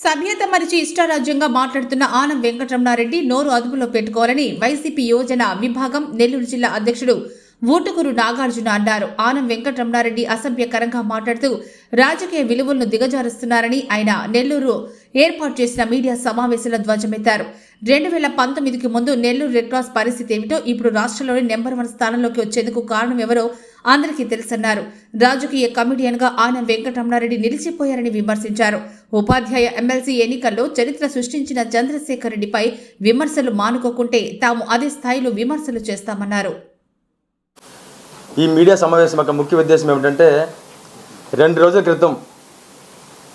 సభ్యత మరిచి ఇష్టారాజ్యంగా మాట్లాడుతున్న ఆనం వెంకటరమణారెడ్డి నోరు అదుపులో పెట్టుకోవాలని వైసీపీ యోజన విభాగం నెల్లూరు జిల్లా అధ్యక్షుడు ఊటుకూరు నాగార్జున అన్నారు. ఆనం వెంకటరమణారెడ్డి అసభ్యకరంగా మాట్లాడుతూ రాజకీయ విలువలను దిగజారుస్తున్నారని ఆయన నెల్లూరు ఏర్పాటు చేసిన మీడియా సమావేశంలో ధ్వజమెత్తారు. రెండు వేల పంతొమ్మిదికి ముందు నెల్లూరు రెడ్ క్రాస్ పరిస్థితి ఏమిటో ఇప్పుడు రాష్ట్రంలోని నెంబర్ వన్ స్థానంలోకి వచ్చేందుకు కారణం ఎవరో అందరికీ తెలుసన్నారు. రాజకీయ కమిడియన్గా ఆనం వెంకటరమణారెడ్డి నిలిచిపోయారని విమర్శించారు. ఉపాధ్యాయ ఎమ్మెల్సీ ఎన్నికల్లో చరిత్ర సృష్టించిన చంద్రశేఖర్ రెడ్డిపై విమర్శలు మానుకోకుంటే తాము అదే స్థాయిలో విమర్శలు చేస్తామన్నారు. ఈ మీడియా సమావేశం యొక్క ముఖ్య ఉద్దేశం ఏమిటంటే రెండు రోజుల క్రితం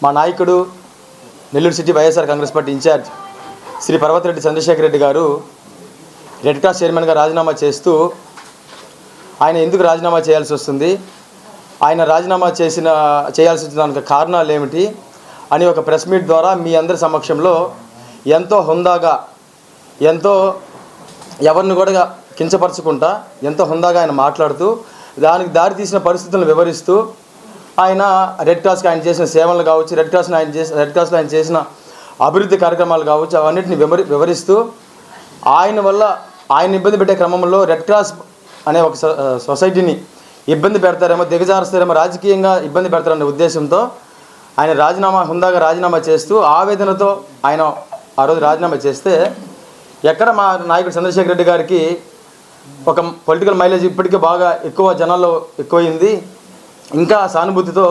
మా నాయకుడు Nellore city YSR Congress party incharge Shri Parvathireddy Chandrasekhar Reddy గారు రెడ్ క్రాస్ చైర్మన్గా రాజీనామా చేస్తూ ఆయన ఎందుకు రాజీనామా చేయాల్సి వస్తుంది? ఆయన రాజీనామా చేసిన చేయాల్సి వచ్చిన దానికి కారణాలు ఏమిటి? అని ఒక ప్రెస్ మీట్ ద్వారా మీ అందరి సమక్షంలో ఎంతో హుందాగా ఎంతో ఎవరిని కూడా కించపరచుకుంటా ఎంతో హుందాగా ఆయన మాట్లాడుతూ దానికి దారి తీసిన పరిస్థితులను వివరిస్తూ ఆయన రెడ్ క్రాస్కి ఆయన చేసిన సేవలు కావచ్చు రెడ్ క్రాస్ని ఆయన చేసిన రెడ్ క్రాస్లో ఆయన చేసిన అభివృద్ధి కార్యక్రమాలు కావచ్చు అవన్నిటిని వివరి వివరిస్తూ ఆయన వల్ల ఆయన ఇబ్బంది పెట్టే క్రమంలో రెడ్ క్రాస్ అనే ఒక సొ- సొసైటీని ఇబ్బంది పెడతారేమో దిగజారుస్తారేమో రాజకీయంగా ఇబ్బంది పెడతారనే ఉద్దేశంతో ఆయన రాజీనామా హుందాగా రాజీనామా చేస్తూ ఆవేదనతో ఆయన ఆ రోజు రాజీనామా చేస్తే ఎక్కడ మా నాయకుడు చంద్రశేఖర్ రెడ్డి గారికి ఒక పొలిటికల్ మైలేజ్ ఇప్పటికే బాగా ఎక్కువ జనాల్లో ఎక్కువైంది. ఇంకా సానుభూతితో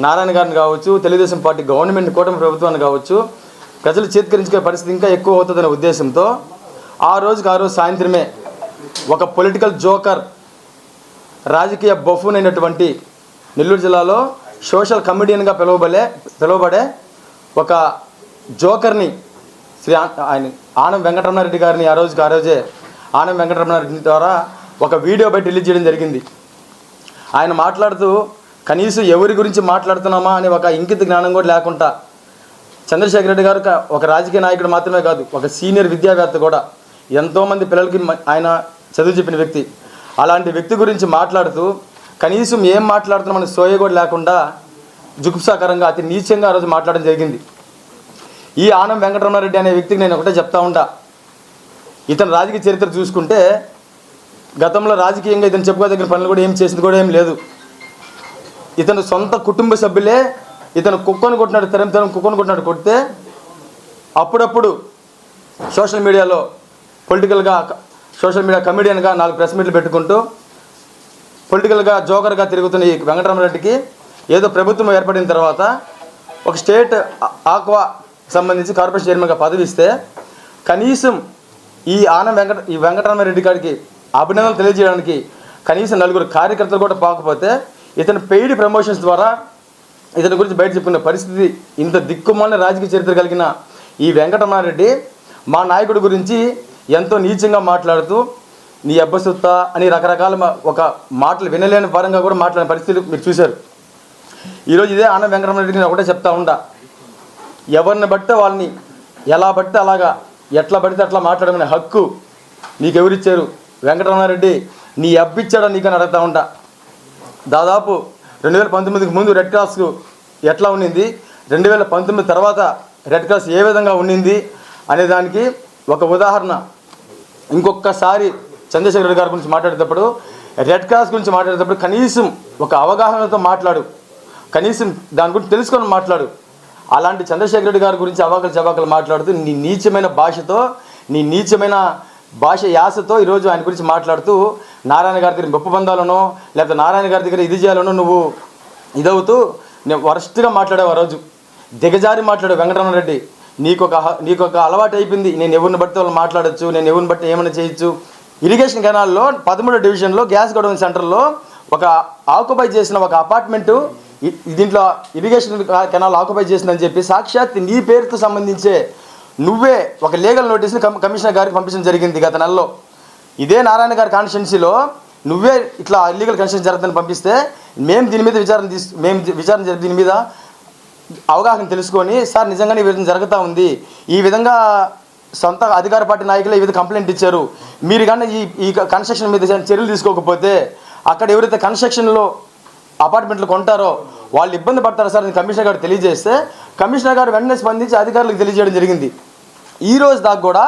నారాయణ గారిని కావచ్చు తెలుగుదేశం పార్టీ గవర్నమెంట్ కూటమి ప్రభుత్వాన్ని కావచ్చు ప్రజలు చేతికరించుకునే పరిస్థితి ఇంకా ఎక్కువ అవుతుందనే ఉద్దేశంతో ఆ రోజుకి ఆ రోజు సాయంత్రమే ఒక పొలిటికల్ జోకర్ రాజకీయ బఫూన్ అయినటువంటి నెల్లూరు జిల్లాలో సోషల్ కమెడియన్గా పిలువబడే పిలువబడే ఒక జోకర్ని శ్రీ ఆయన ఆనం వెంకటరమణారెడ్డి గారిని ఆ రోజుకి ఆ రోజే ఆనం వెంకటరమణారెడ్డి ద్వారా ఒక వీడియో బయట రిలీజ్ చేయడం జరిగింది. ఆయన మాట్లాడుతూ కనీసం ఎవరి గురించి మాట్లాడుతున్నామా అని ఒక ఇంకిత జ్ఞానం కూడా లేకుండా చంద్రశేఖర్ రెడ్డి గారు ఒక- రాజకీయ నాయకుడు మాత్రమే కాదు ఒక సీనియర్ విద్యావేత్త కూడా. ఎంతోమంది పిల్లలకి ఆయన చదువు చెప్పిన వ్యక్తి. అలాంటి వ్యక్తి గురించి మాట్లాడుతూ కనీసం ఏం మాట్లాడుతున్నామని సోయ కూడా లేకుండా జుగుప్సాకరంగా అతి నీచంగా ఆ రోజు మాట్లాడడం జరిగింది. ఈ ఆనం వెంకటరమణారెడ్డి అనే వ్యక్తికి నేను ఒకటే చెప్తా ఉంటా ఇతని రాజకీయ చరిత్ర చూసుకుంటే గతంలో రాజకీయంగా ఇతను చెప్పుకోదగిన పనులు కూడా ఏం చేసింది కూడా ఏం లేదు. ఇతను సొంత కుటుంబ సభ్యులే ఇతను కుక్కను కొట్టినాడు తరం తరం కుక్కను కొట్టినాడు కొడితే అప్పుడప్పుడు సోషల్ మీడియాలో పొలిటికల్గా సోషల్ మీడియా కమెడియన్గా నాలుగు ప్రెస్ మీట్లు పెట్టుకుంటూ పొలిటికల్గా జోకర్గా తిరుగుతున్న ఈ వెంకటరామరెడ్డికి ఏదో ప్రభుత్వం ఏర్పడిన తర్వాత ఒక స్టేట్ ఆక్వా సంబంధించి కార్పొరేషన్ చైర్మన్గా పదవి ఇస్తే కనీసం ఈ ఆనం వెంకట ఈ వెంకటరామరెడ్డి గారికి అభినందనలు తెలియజేయడానికి కనీసం నలుగురు కార్యకర్తలు కూడా పోకపోతే ఇతను పెయిడ్ ప్రమోషన్స్ ద్వారా ఇతని గురించి బయట చెప్పుకున్న పరిస్థితి ఇంత దిక్కుమాలిన రాజకీయ చరిత్ర కలిగిన ఈ వెంకటరమణారెడ్డి మా నాయకుడి గురించి ఎంతో నీచంగా మాట్లాడుతూ నీ అబ్బసుత్త అని రకరకాల మా- ఒక మాటలు వినలేని పరంగా కూడా మాట్లాడిన పరిస్థితులు మీరు చూశారు. ఈరోజు ఇదే ఆనంద వెంకటరమణారెడ్డికి నేను ఒకటే చెప్తా ఉండా. ఎవరిని బట్టే వాళ్ళని ఎలా బట్టి అలాగా ఎట్లా పడితే అట్లా మాట్లాడమనే హక్కు నీకు ఎవరిచ్చారు వెంకటరమణారెడ్డి నీ అబ్బిచ్చాడో నీకని అడుగుతా ఉంటా దాదాపు రెండు వేల పంతొమ్మిదికి ముందు రెడ్ క్రాస్కు ఎట్లా ఉండింది రెండు వేల పంతొమ్మిది తర్వాత రెడ్ క్రాస్ ఏ విధంగా ఉండింది అనే దానికి ఒక ఉదాహరణ. ఇంకొకసారి చంద్రశేఖర్ రెడ్డి గారి గురించి మాట్లాడేటప్పుడు రెడ్ క్రాస్ గురించి మాట్లాడేటప్పుడు కనీసం ఒక అవగాహనతో మాట్లాడు. కనీసం దాని గురించి తెలుసుకొని మాట్లాడు. అలాంటి చంద్రశేఖర్ రెడ్డి గారి గురించి అవాకలు చవాకలు మాట్లాడుతూ నీ నీచమైన భాషతో నీ నీచమైన భాష యాసతో ఈరోజు ఆయన గురించి మాట్లాడుతూ నారాయణ గారి దగ్గర గొప్ప పొందాలనో లేకపోతే నారాయణ గారి దగ్గర ఇది చేయాలనో నువ్వు ఇదవుతూ నేను వరస్ట్గా మాట్లాడావు ఆ రోజు. దిగజారి మాట్లాడావు వెంకటరమణరెడ్డి నీకు ఒక నీకు ఒక అలవాటు అయిపోయింది. నేను ఎవరిని బట్టి వాళ్ళు మాట్లాడొచ్చు నేను ఎవరిని బట్టి ఏమైనా చేయొచ్చు. ఇరిగేషన్ కెనాల్లో పదమూడో డివిజన్లో గ్యాస్ గొడవన్ సెంటర్లో ఒక ఆక్యుపై చేసిన ఒక అపార్ట్మెంటు దీంట్లో ఇరిగేషన్ కెనాల్ ఆక్యుపై చేసిందని చెప్పి సాక్షాత్ నీ పేరుతో సంబంధించే నువ్వే ఒక లీగల్ నోటీస్ని కమిషనర్ గారికి పంపించడం జరిగింది గత నెలలో. ఇదే నారాయణ గారి కాన్స్టిట్యున్సీలో నువ్వే ఇట్లా ఇల్లీగల్ కన్స్ట్రక్షన్ జరుగుతుందని పంపిస్తే మేము దీని మీద విచారణ తీసు మేము విచారణ జరిపి దీని మీద అవగాహన తెలుసుకొని సార్ నిజంగానే ఈ విధంగా జరుగుతూ ఉంది. ఈ విధంగా సొంత అధికార పార్టీ నాయకులు ఈ విధంగా కంప్లైంట్ ఇచ్చారు. మీరు కానీ ఈ ఈ కన్స్ట్రక్షన్ మీద చర్యలు తీసుకోకపోతే అక్కడ ఎవరైతే కన్స్ట్రక్షన్లో అపార్ట్మెంట్లు కొంటారో వాళ్ళు ఇబ్బంది పడతారు సార్ అని కమిషనర్ గారు తెలియజేస్తే కమిషనర్ గారు వెంటనే స్పందించి అధికారులకు తెలియజేయడం జరిగింది. ఈరోజు దాకా కూడా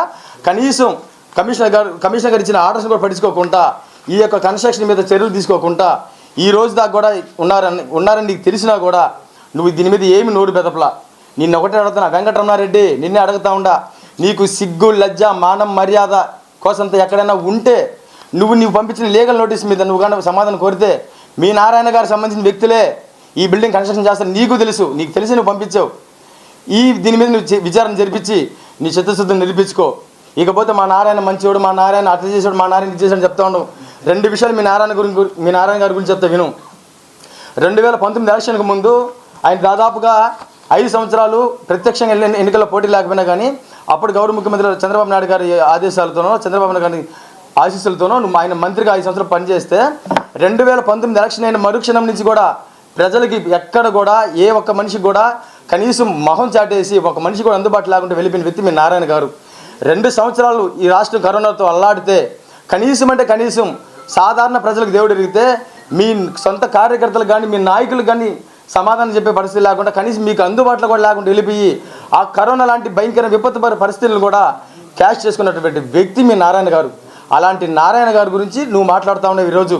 కనీసం కమిషనర్ గారు కమిషనర్ గారు ఇచ్చిన ఆర్డర్స్ కూడా పట్టించుకోకుండా ఈ యొక్క కన్స్ట్రక్షన్ మీద చర్యలు తీసుకోకుండా ఈ రోజు దాకా కూడా ఉన్నారని ఉన్నారని నీకు తెలిసినా కూడా నువ్వు దీని మీద ఏమి నోరు బెదపలా నిన్న ఒకటే అడుగుతున్నా వెంకటరమణారెడ్డి నిన్నే అడుగుతా ఉండా నీకు సిగ్గు లజ్జ మానం మర్యాద కోసంత ఎక్కడైనా ఉంటే నువ్వు నీవు పంపించిన లీగల్ నోటీస్ మీద నువ్వు కానీ సమాధానం కోరితే మీ నారాయణ గారికి సంబంధించిన వ్యక్తులే ఈ బిల్డింగ్ కన్స్ట్రక్షన్ చేస్తారు నీకు తెలుసు నీకు తెలిసి నువ్వు పంపించావు. ఈ దీని మీద నువ్వు విచారణ జరిపించి నీ చిత్తశుద్ధిని నిరూపించుకో ఇకపోతే మా నారాయణ మంచివాడు మా నారాయణ అట్లా చేసాడు మా నారాయణ ఇది చేశాడు చెప్తా ఉండవు రెండు విషయాలు మీ నారాయణ గురించి మీ నారాయణ గారి గురించి చెప్తా విను. రెండు వేల పంతొమ్మిది ఎలక్షన్కి ముందు ఆయన దాదాపుగా ఐదు సంవత్సరాలు ప్రత్యక్షంగా వెళ్ళిన ఎన్నికల్లో పోటీ లేకపోయినా కానీ అప్పుడు గౌరవ ముఖ్యమంత్రి చంద్రబాబు నాయుడు గారి ఆదేశాలతోనో చంద్రబాబు నాయుడు గారి ఆశీస్సులతోనో నువ్వు ఆయన మంత్రిగా ఐదు సంవత్సరాలు పనిచేస్తే రెండు వేల పంతొమ్మిది ఎలక్షన్ అయిన మరుక్షణం నుంచి కూడా ప్రజలకి ఎక్కడ కూడా ఏ ఒక్క మనిషికి కూడా కనీసం మొహం చాటేసి ఒక మనిషి కూడా అందుబాటులో లేకుండా వెళ్ళిపోయిన వ్యక్తి మీ నారాయణ గారు. రెండు సంవత్సరాలు ఈ రాష్ట్రం కరోనాతో అల్లాడితే కనీసం అంటే కనీసం సాధారణ ప్రజలకు దేవుడు ఎరిగితే మీ సొంత కార్యకర్తలకు కానీ మీ నాయకులు కానీ సమాధానం చెప్పే పరిస్థితి లేకుండా కనీసం మీకు అందుబాటులో కూడా లేకుండా వెళ్ళిపోయి ఆ కరోనా లాంటి భయంకర విపత్తుపర పరిస్థితులను కూడా క్యాష్ చేసుకున్నటువంటి వ్యక్తి మీ నారాయణ గారు. అలాంటి నారాయణ గారి గురించి నువ్వు మాట్లాడుతూ ఉన్నావు ఈరోజు.